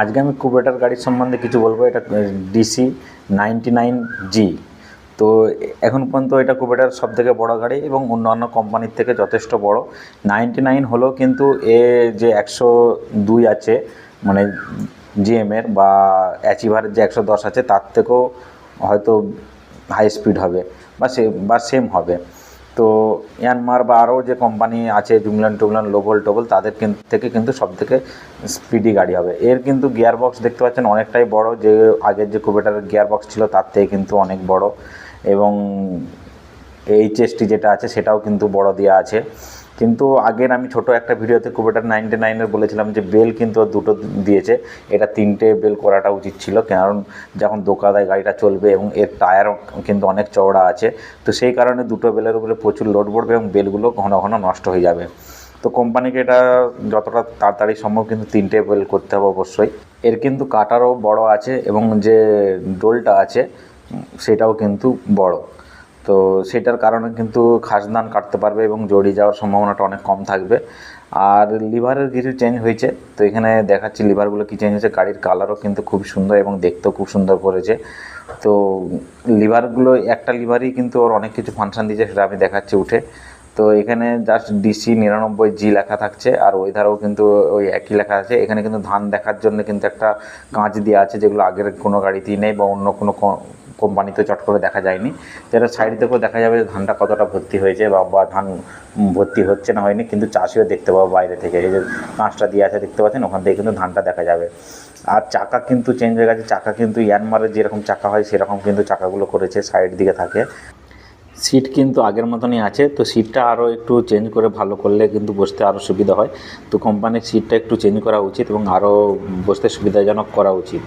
আজকে আমি কুবেটার গাড়ির সম্বন্ধে কিছু বলব, এটা ডিসি নাইনটি নাইন জি তো এখন পর্যন্ত এটা কুবেটার সব থেকে বড়ো গাড়ি এবং অন্যান্য কোম্পানির থেকে যথেষ্ট বড়। নাইনটি নাইন হলেও কিন্তু এ যে একশো দুই আছে মানে জিএমের বা অ্যাচিভারের যে একশো দশ আছে, তার থেকেও হয়তো হাই স্পিড হবে বা বা সেম হবে। তো ইয়ানমার বা আরও যে কোম্পানি আছে জুমলান টুমলান লোভল টোবল তাদের থেকে কিন্তু সব থেকে স্পিডি গাড়ি হবে। এর কিন্তু গিয়ার বক্স দেখতে পাচ্ছেন অনেকটাই বড়, যে আগের যে কুবেটার গিয়ার বক্স ছিল, তার থেকে কিন্তু অনেক বড়। এবং এইচএসটি যেটা আছে, সেটাও কিন্তু বড় দেওয়া আছে। কিন্তু আগের আমি ছোট একটা ভিডিওতে কুবেটার নাইনটি নাইনের বলেছিলাম যে বেল কিন্তু দুটো দিয়েছে। এটা তিনটে বেল করাটা উচিত ছিল, কারণ যখন দোকাদায় গাড়িটা চলবে এবং এর টায়ারও কিন্তু অনেক চওড়া আছে, তো সেই কারণে দুটো বেলের উপরে প্রচুর লোড পড়বে এবং বেলগুলো ঘন ঘন নষ্ট হয়ে যাবে। তো কোম্পানিকে এটা যতটা তাড়াতাড়ি সম্ভব কিন্তু তিনটে বেল করতে হবে অবশ্যই। এর কিন্তু কাটারও বড় আছে এবং যে ডোলটা আছে সেটাও কিন্তু বড়। তো সেটার কারণে কিন্তু খাসদান কাটতে পারবে এবং জড়িয়ে যাওয়ার সম্ভাবনাটা অনেক কম থাকবে। আর লিভারের কিছু চেঞ্জ হয়েছে, তো এখানে দেখাচ্ছি লিভারগুলো কী চেঞ্জ হয়েছে। গাড়ির কালারও কিন্তু খুব সুন্দর এবং দেখতেও খুব সুন্দর করেছে। তো লিভারগুলো, একটা লিভারই কিন্তু ওর অনেক কিছু ফাংশান দিয়েছে, সেটা আমি দেখাচ্ছি উঠে। তো এখানে জাস্ট ডিসি নিরানব্বই জি লেখা থাকছে, আর ওই ধারেও কিন্তু ওই একই লেখা আছে। এখানে কিন্তু ধান দেখার জন্য কিন্তু একটা কাঁচ দেওয়া আছে, যেগুলো আগের কোনো গাড়িতেই নেই বা অন্য কোনো কোম্পানিতে চট করে দেখা যায়নি। যেটা সাইড থেকেও দেখা যাবে যে ধানটা কতটা ভর্তি হয়েছে বা বা ধান ভর্তি হচ্ছে না হয়নি, কিন্তু চাষিও দেখতে পাবো বাইরে থেকে। এই যে কাঁচটা দিয়ে আছে দেখতে পাচ্ছেন, ওখান থেকে কিন্তু ধানটা দেখা যাবে। আর চাকা কিন্তু চেঞ্জ হয়ে গেছে, চাকা কিন্তু ইয়ানমারের যেরকম চাকা হয়, সেরকম কিন্তু চাকাগুলো করেছে সাইড দিকে থাকে। সিট কিন্তু আগের মতনই আছে, তো সিটটা আরও একটু চেঞ্জ করে ভালো করলে কিন্তু বসতে আরও সুবিধা হয়। তো কোম্পানির সিটটা একটু চেঞ্জ করা উচিত এবং আরও বসতে সুবিধাজনক করা উচিত।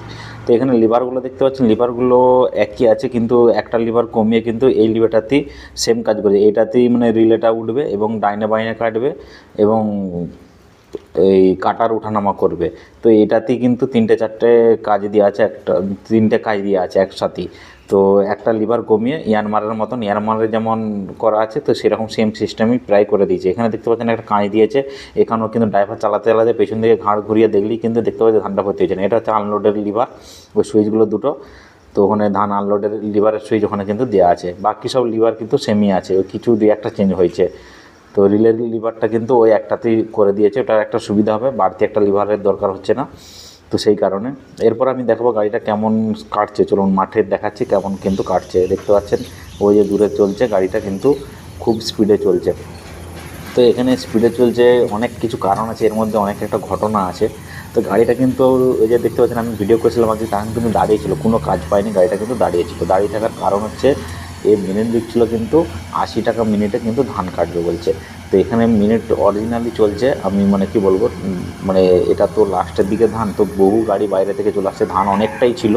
তো এখানে লিভারগুলো দেখতে পাচ্ছেন লিভারগুলো একই আছে কিন্তু একটা লিভার কমিয়ে কিন্তু এই লিভারটাতেই সেম কাজ করে এইটাতেই মানে রিলেটা উঠবে এবং ডাইনে বাইনে কাটবে এবং এই কাটার ওঠানামা করবে। তো এটাতেই কিন্তু তিনটে চারটে কাজ দিয়ে আছে, একটা, তিনটে কাজ দিয়ে আছে একসাথেই। তো একটা লিভার কমিয়ে ইয়ানমারের মতন ইয়ানমারের যেমন করা আছে, তো সেরকম সেম সিস্টেমই প্রায় করে দিয়েছে। এখানে দেখতে পাচ্ছেন একটা কাঁচ দিয়েছে, এখানেও কিন্তু ড্রাইভার চালাতে চালাতে পেছন দিকে ঘাড় ঘুরিয়ে দেখলেই কিন্তু দেখতে পাচ্ছি ধানটা ভর্তি হয়েছে। না এটা হচ্ছে আনলোডের লিভার ওই সুইচগুলো দুটো। তো ওখানে ধান আনলোডের লিভারের সুইচ ওখানে কিন্তু দেওয়া আছে। বাকি সব লিভার কিন্তু সেমই আছে ওই কিছু দুই একটা চেঞ্জ হয়েছে। তো রিলের লিভারটা কিন্তু ওই একটাতেই করে দিয়েছে, ওটার একটা সুবিধা হবে, বাড়তি একটা লিভারের দরকার হচ্ছে না। তো সেই কারণে এরপর আমি দেখাবো গাড়িটা কেমন কাটছে, চলুন মাঠে দেখাচ্ছি কেমন কিন্তু কাটছে, দেখতে পাচ্ছেন? ওই যে দূরে চলছে, গাড়িটা কিন্তু খুব স্পিডে চলছে। তো এখানে স্পিডে চলছে অনেক কিছু কারণ আছে, এর মধ্যে অনেক একটা ঘটনা আছে। তো গাড়িটা কিন্তু ওই যে দেখতে পাচ্ছেন, আমি ভিডিও করেছিলাম আজকে তখন কিন্তু দাঁড়িয়ে ছিল, কোনো কাজ পায়নি, গাড়িটা কিন্তু দাঁড়িয়েছিল দাঁড়িয়ে থাকার কারণ হচ্ছে এই মিনিট দিচ্ছিল কিন্তু আশি টাকা মিনিটে কিন্তু ধান কাটবে বলছে। তো এখানে মিনিট অরিজিনালি চলছে আমি মানে কি বলব মানে এটা তো লাস্টের দিকে ধান তো বহু গাড়ি বাইরে থেকে চলে আসছে ধান অনেকটাই ছিল।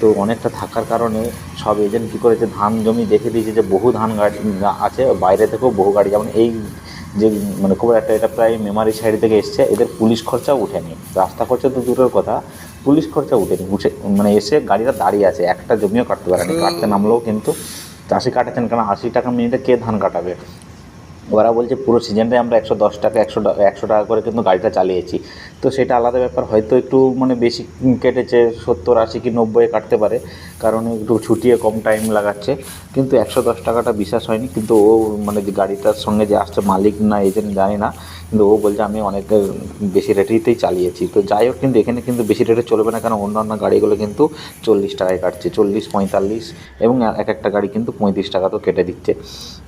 তো অনেকটা থাকার কারণে সব এজেন্ট কী করেছে ধান জমি দেখে দিয়েছে যে বহু ধান গাড়ি আছে বাইরে থেকেও বহু গাড়ি যেমন এই যে মানে খুব একটা এটা প্রায় মেমারি সাইড থেকে এসছে এদের পুলিশ খরচাও উঠেনি। রাস্তা খরচা তো দূরের কথা পুলিশ খরচা উঠেনি উঠে মানে এসে গাড়িটা দাঁড়িয়ে আছে একটা জমিও কাটতে পারেনি কাটতে নামলেও কিন্তু চাষি কাটাচ্ছেন কেন? আশি টাকা মিনিটে কে ধান কাটাবে? ওরা বলছে পুরো সিজনটাই আমরা একশো দশ টাকা, একশো একশো টাকা করে কিন্তু গাড়িটা চালিয়েছি। তো সেটা আলাদা ব্যাপার। হয়তো একটু মানে বেশি কেটেছে, সত্তর, আশি কি নব্বই কাটতে পারে। কারণ একটু ছুটিয়ে কম টাইম লাগাচ্ছে। কিন্তু একশো দশ টাকাটা বিশ্বাস হয়নি। কিন্তু ও মানে যে গাড়িটার সঙ্গে যে আসছে মালিক না এজেন্ট জানি না। কিন্তু ও বলছে, আমি অনেক বেশি রেটেই চালিয়েছি। তো যাই হোক, কিন্তু এখানে কিন্তু বেশি রেটে চলবে না। কারণ অন্যান্য গাড়িগুলো কিন্তু চল্লিশ টাকায় কাটছে। চল্লিশ, পঁয়তাল্লিশ এবং এক একটা গাড়ি কিন্তু পঁয়ত্রিশ টাকা তো কেটে দিচ্ছে।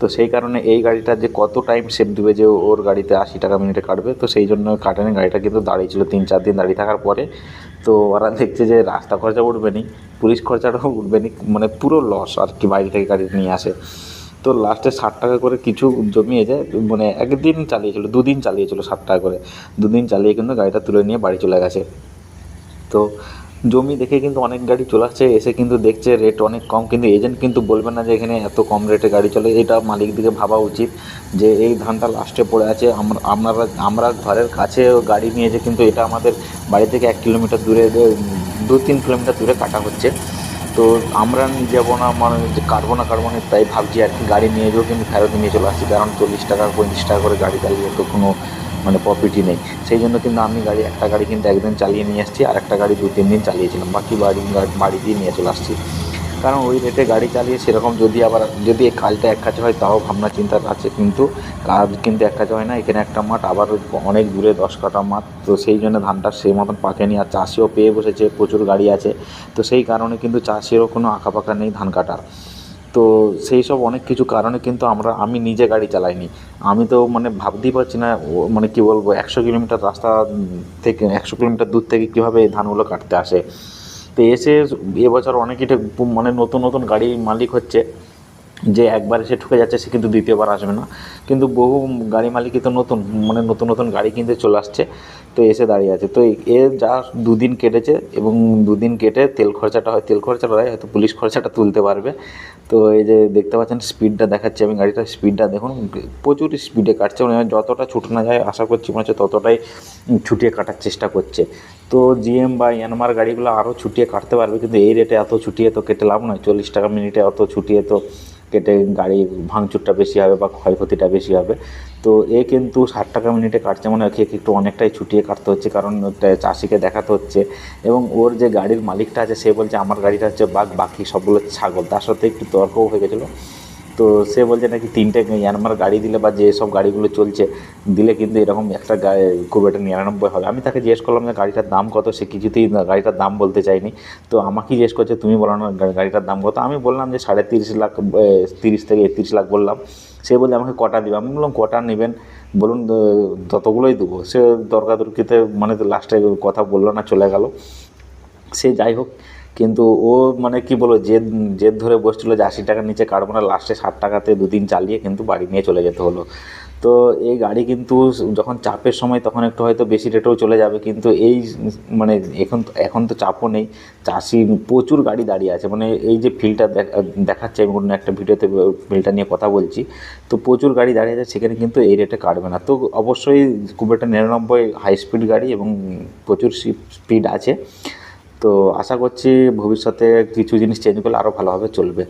তো সেই কারণে এই গাড়িটা যে কত টাইম সেভ দেবে যে ওর গাড়িতে আশি টাকা মিনিটে কাটবে, তো সেই জন্য কাটেনি। গাড়িটা কিন্তু দাঁড়িয়ে ছিল তিন চার দিন দাঁড়িয়ে থাকার পরে, তো ওরা দেখছে যে রাস্তা খরচা উঠবে নি, পুলিশ খরচাটাও উঠবে নি মানে পুরো লস আর কি বাইরে থেকে গাড়ি নিয়ে আসে। তো লাস্টে ষাট টাকা করে কিছু জমিয়ে যায় মানে একদিন চালিয়েছিল, দুদিন চালিয়েছিল ষাট টাকা করে, দুদিন চালিয়ে কিন্তু গাড়িটা তুলে নিয়ে বাড়ি চলে গেছে। তো জমি দেখে কিন্তু অনেক গাড়ি চলে আসছে, এসে কিন্তু দেখছে রেট অনেক কম, কিন্তু এজেন্ট কিন্তু বলবে না যে এখানে এত কম রেটে গাড়ি চলে। এটা মালিক দিকে ভাবা উচিত যে এই ধানটা লাস্টে পড়ে আছে। আমরা আপনারা আমরা ঘরের কাছে গাড়ি নিয়েছে কিন্তু এটা আমাদের বাড়ি থেকে এক কিলোমিটার দূরে দু- তিন কিলোমিটার দূরে কাটা হচ্ছে। তো আমরা নিয়ে যাব না মানে যে কাটবো না কাটবো না, তাই ভাবছি আর কি গাড়ি নিয়ে যাব, কিন্তু ফেরত নিয়ে চলে আসছি। কারণ চল্লিশ টাকা, পঁয়ত্রিশ টাকা করে গাড়ি চালিয়ে তো কোনো মানে প্রফিটই নেই। সেই জন্য কিন্তু আমি গাড়ি, একটা গাড়ি কিন্তু একদিন চালিয়ে নিয়ে এসেছি, আর একটা গাড়ি দু তিন দিন চালিয়েছিলাম। বাকি বাড়ি বাড়ি দিয়ে নিয়ে চলে আসছি। কারণ ওই রেটে গাড়ি চালিয়ে সেরকম যদি আবার, যদি এই কাজটা এক কাছে হয়, তাও ভাবনা চিন্তা আছে কিন্তু কাজ কিন্তু এক কাছে হয় না। এখানে একটা মাঠ, আবার অনেক দূরে দশ কাটা মাঠ। তো সেই জন্য ধানটা সেই মতন পাকেনি। আর চাষিও পেয়ে বসেছে, প্রচুর গাড়ি আছে। তো সেই কারণে কিন্তু চাষিরও কোনো আঁকা পাকা নেই ধান কাটার। তো সেই সব অনেক কিছু কারণে কিন্তু আমরা, আমি নিজে গাড়ি চালাইনি। আমি তো মানে ভাবতেই পারছি না মানে কী বলব, একশো কিলোমিটার রাস্তা থেকে, একশো কিলোমিটার দূর থেকে কীভাবে এই ধানগুলো কাটতে আসে। তো এসে এবছর অনেকেই মানে নতুন নতুন গাড়ির মালিক হচ্ছে, যে একবার এসে ঠুকে যাচ্ছে, সে কিন্তু দ্বিতীয়বার আসবে না। কিন্তু বহু গাড়ি মালিকই তো নতুন মানে নতুন নতুন গাড়ি কিনতে চলে আসছে, তো এসে দাঁড়িয়ে আছে। তো এ যা দুদিন কেটেছে এবং দুদিন কেটে তেল খরচাটা হয়, তেল খরচাটা হয়, হয়তো পুলিশ খরচাটা তুলতে পারবে। তো এই যে দেখতে পাচ্ছেন স্পিডটা দেখাচ্ছি আমি গাড়িটার স্পিডটা দেখুন, প্রচুর স্পিডে কাটছে মানে যতটা ছুটানো যায়, আশা করছি মনে হচ্ছে ততটাই ছুটিয়ে কাটার চেষ্টা করছে। তো জিএম বা ইয়ানমার গাড়িগুলো আরও ছুটিয়ে কাটতে পারবে, কিন্তু এই রেটে এত ছুটিয়ে তো কেটে লাভ নয়, চল্লিশ টাকা মিনিটে অত ছুটিয়ে তো কেটে গাড়ি ভাঙচুরটা বেশি হবে বা ক্ষয়ক্ষতিটা বেশি হবে। তো এ কিন্তু ষাট টাকা মিনিটে কাটছে মানে ওকে একটু অনেকটাই ছুটিয়ে কাটতে হচ্ছে, কারণ চাষিকে দেখাতে হচ্ছে। এবং ওর যে গাড়ির মালিকটা আছে, সে বলছে, আমার গাড়িটা হচ্ছে বাঘ বাকি সবগুলো ছাগল। তার সাথে একটু তর্কও হয়ে গেছিল। তো সে বলছে, নাকি তিনটে ইয়ানমার গাড়ি দিলে বা যে সব গাড়িগুলো চলছে, দিলে কিন্তু এরকম একটা খুব একটা নিরানব্বই হবে। আমি তাকে জিজ্ঞেস করলাম যে, গাড়িটার দাম কত? সে কিছুতেই গাড়িটার দাম বলতে চাইনি। তো আমাকেই জিজ্ঞেস করছে, তুমি বলো না, গাড়িটার দাম কত? আমি বললাম যে, সাড়ে তিরিশ লাখ তিরিশ থেকে একত্রিশ লাখ বললাম। সে বলে আমাকে কটা দিবে? আমি বললাম, কটা নেবেন? বলুন ততগুলোই দেবো। সে দরকাদরকিতে মানে লাস্টে কথা বলল না, চলে গেল। সে যাই হোক, কিন্তু ও মানে কি বলব, জেদ জেদ ধরে বসছিল যে আশি টাকার নিচে কাটবো না, লাস্টে ষাট টাকাতে দুদিন চালিয়ে কিন্তু বাড়ি নিয়ে চলে যেতে হলো। তো এই গাড়ি কিন্তু যখন চাপের সময় তখন একটু হয়তো বেশি রেটেও চলে যাবে, কিন্তু এই মানে এখন এখন তো চাপও নেই। চাষি প্রচুর গাড়ি দাঁড়িয়ে আছে। মানে এই যে ফিল্ডটা দেখাচ্ছে, আমি অন্য একটা ভিডিওতে ফিল্ডটা নিয়ে কথা বলছি। তো প্রচুর গাড়ি দাঁড়িয়ে আছে, সেখানে কিন্তু এই রেটে কাটবে না। তো অবশ্যই খুব একটা নিরানব্বই হাই স্পিড গাড়ি এবং প্রচুর স্পিড আছে। তো আশা করছি ভবিষ্যতে কিছু জিনিস চেঞ্জ করলে আরও ভালোভাবে চলবে।